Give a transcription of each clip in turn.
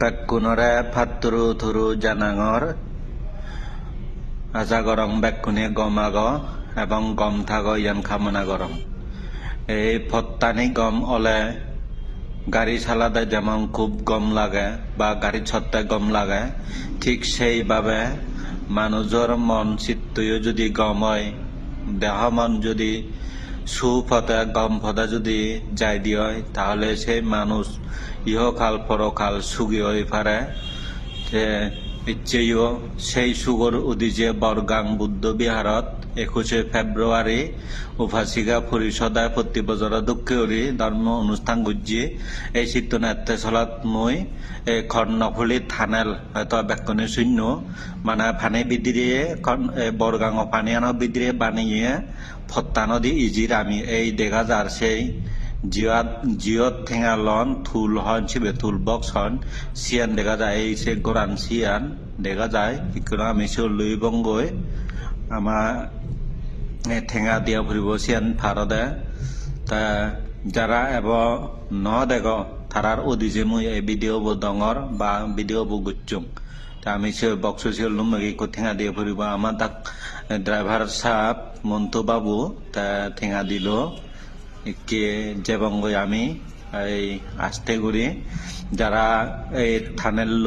Bekkunore paturu turu janangor আশা করং বেকুনে গম আগ এবং গম থাগ ইয়ান কামনা করং এই ফত্তানি গম অলে গাড়ি চালাতে যেমন খুব গম লাগে বা গাড়ি ছত্তে গম লাগে, ঠিক সেইভাবে মানুষের মন চিত্তও যদি গম হয়, দেহ মন যদি সুপথে গম পথে যদি যাই দিয়ে তাহলে সেই মানুষ ইহকাল পরকাল সুখী হয়ে পারে যে ইচ্ছেও সেই সুগর উদিজে বরগাং বুদ্ধ বিহারত একুশে ফেব্রুয়ারি উপাসিকা পরিষদায় প্রতি বছর দুঃখী ধর্ম অনুষ্ঠান গুজি। এই চিত্তনাট্য চলত মই এই খর্ণফুলি থানেল, হয়তো বেকনি শূন্য মানে ফানে বিদ্রিয়ে বরগাং পানি আনো বিদ্রিয়ে বানিয়ে ফত্তা নদী ইজির আমি এই দেখা যার সেই জিয়াত ঠেঙা লন থুল হন সিবে থুল বক্স হন সিয়ান দেখা যায় এই সে গোরান সিয়ান দেখা যায় ইকুনো আমি লুই বঙ্গই আমার ঠেঙা দিয়া ফুরিব সিয়ান ভারতে তা যারা এব ন দেগ তারার অদিজে মুই এই ভিডিও বো ডঙর বা ভিডিও বো গুচ্চুং আমি সে বক্স সে লুমগি কো ঠেঙা দিয়ে ফুরিব আমার তাক ড্রাইভার সাহেব মন্তু বাবু, তা ঠেঙা দিল। কে যেবঙ্গই আমি, এই, আস্তে করি যারা এই, থানেল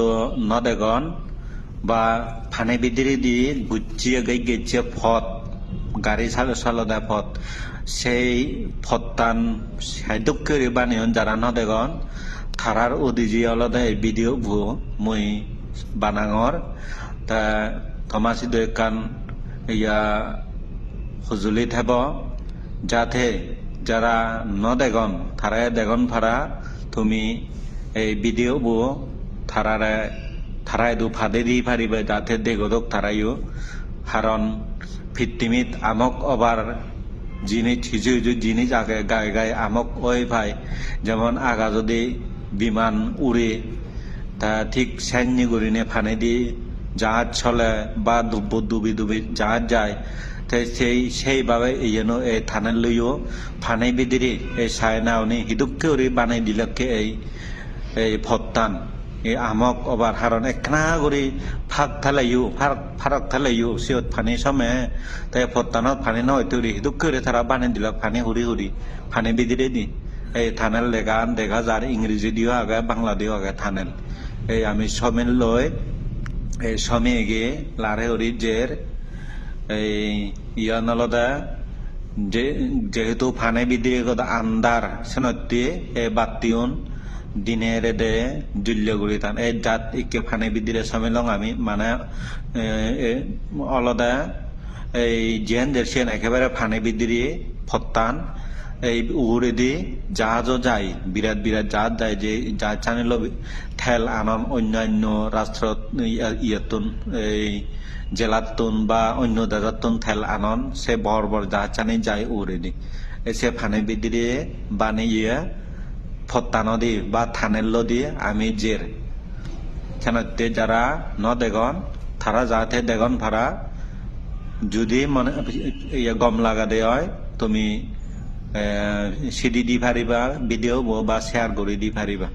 নদেগন বা ফানে বিদিরি দি গুচিয়ে গই গেছে ফত গাড়ি চালো চালো দে ফত সেই ফতান সাইদুকরি বানিয়ন যারা নদেগন থারার উদিজি অলদে ভিডিও ভু মুই বানাঙর তা থমাসি দোকান ইয়া সজুলি থাব যাতে যারা ন দেগন থারায় দেগন ফারা তুমি এই ভিডিও বো থারারে থারায় দু ফাদে দি ফারিবে যাতে দেগদক থারাইও হারণ ফিট্টিমিত আমক অবার জিনিস হিজু হিজু জিনিস আগে গায়ে গায়ে আমক ওই ভাই যেমন আগা যদি বিমান উড়ে তা ঠিক সৈন্য গরিনে ফানে দি জাহাজ চলে বা দুবি দুবি জাহাজ যায় তাই সেই সেইভাবে যেন এই থানার লইও ফানাই বিদিরি এই সায়নাওনি হিদুককে ওরি বানাই দিলকে এই এই ফত্তান এই আমক অবার হারন একনা করি ফাঁক থালাইও ফারাক ফারাক থালাইও সিয়ত ফানি সমে তাই ফত্তানত ফানি নয় তুরি হিদুককে ওরি তারা বানাই দিল ফানি হুরি হুরি, ফানি বিদিরে দি। এই থানেল লেগান দেখা যার ইংরেজি দিও আগে, বাংলা দিও আগে থানেল। এই আমি সমেল লই এই সমে গিয়ে লারে হরি জের এই ইয়ান আলাদা যে, যেহেতু ফানে বিদ্রে আন্দার সেনতি এ বাতিউন দিনের দে জুল্যগুড়ি তান এই জাত ইকে ফানে বিদ্রে সমিলং আমি মানে আলাদা এই জেন দেশিয়ান একেবারে ফানে বিদ্রি ফত্তান। এই উহুরেদি জাহাজও যায় বিরাট বিরাট জাহাজ যায় যে জাহাজ চানিল ঠেল আনন অন্যান্য রাষ্ট্র ইয়েতুন, এই জেলাতুন বা অন্য দেশাতুন ঠেল আনন সে বড় বড় জাহাজ চানি যায় উহুরেদি সে ফানে বিদ্রি বানিয়ে ফত্তানো দি বা থানেল দি আমি জের। খেনতে যারা ন দেগন, তারা যাতে দেগন ভাড়া, যদি মনে ইয়ে গম লাগা দে হয় তুমি সিডি দি পারিবা ভিডিও বা শেয়ার করে দি পারিবা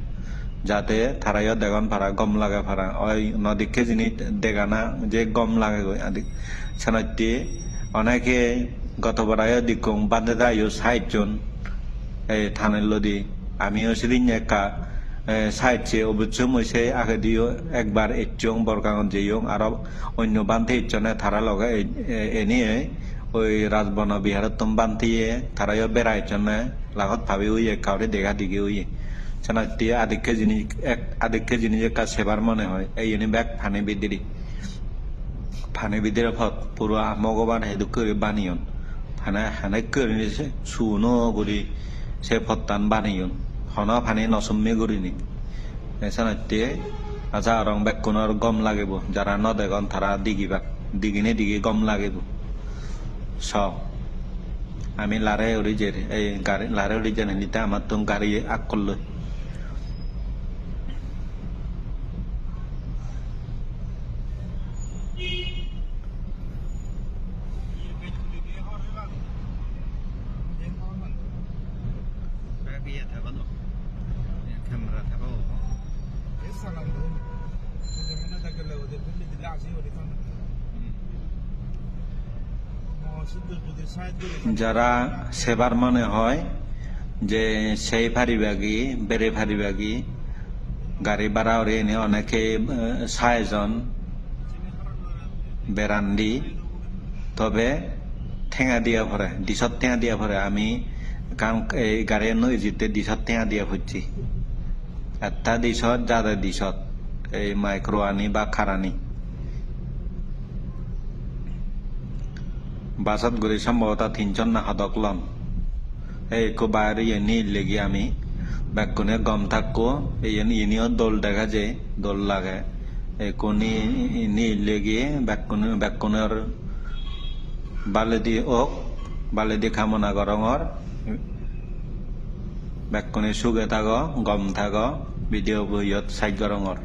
যাতে থারাইও দেগন ফারা গম লাগা ফারা ওই নদীকে যিনি দেগানা, যে গম লাগে গই আদি। সানাইতে অনেকে গত বারায় দিকুং বান্ধে দায়ু ষাট জন এই থানের লদি। আমিও সেদিন একা সাইডছে অবশ্য মইসে আগে দিও একবার এচং বরগাঙন যেইং আর অন্য বান্ধে ইচ্ছনে থারা লগা এনিয়ে ওই রাজবন বিহারতম বান্ধিয়ে তারাইও বেড়াই জন্য লাগত ভাবি উইয়ে কাউরে দেখা দিকে উইয়ে সানাতি আদিকে জিনিস এক আদিকে জিনিস একটা সেবার মনে হয়, এই জন্য ব্যাগ ফানে বিদিরি। ফানে বিদিরে ফত পুরো মগবান হেদু করে বানিয়ন। ফানে হানে করে নিছে সুনো গুড়ি সে ফত্তান বানিয়ন। হন ফানে নসম্মে গুড়িনি সানাতি আচ্ছা রং ব্যাগ কোনো গম লাগিব যারা ন দেখন তারা দিগিবা, দিগিনে দিগি গম লাগিব। সব। আমি লারে উড়িজের এই গাড়ি, লারে উড়িজের নিতে আমার তো গাড়ি আগ করল। করে যারা সেবার মনে হয় যে সেই ফারিবাগি বেড়ে ফারিবাগি গাড়ি ভাড়া ওরে এনে অনেকে সায়জন বেরান্দি তবে ঠেঙা দিয়া ভরে দিশত ঠেঙা দিয়া ভরে, আমি কাম এই গাড়ি নই জিতে দিশত ঠেঙা দিয়া ফুটছি একটা দিশত যাদের দিশত এই মাইক্রো আনি বা খারানি বাছত ঘুরি সম্ভবত তিনজন না হদকলম এই বাইরে এনে লেগে আমি। ব্যাকুনে গম থাকো ইনিও দোল দেখা যায় দোল লাগে। এই কোনি ইনি লেগে ব্যাকুনে ব্যাকুনের বালেদি ওক বালেদি খামনা গরঙর ব্যাকুনে সুগে থাক গম থাক ভিডিও বইয়ত সাইড গরঙর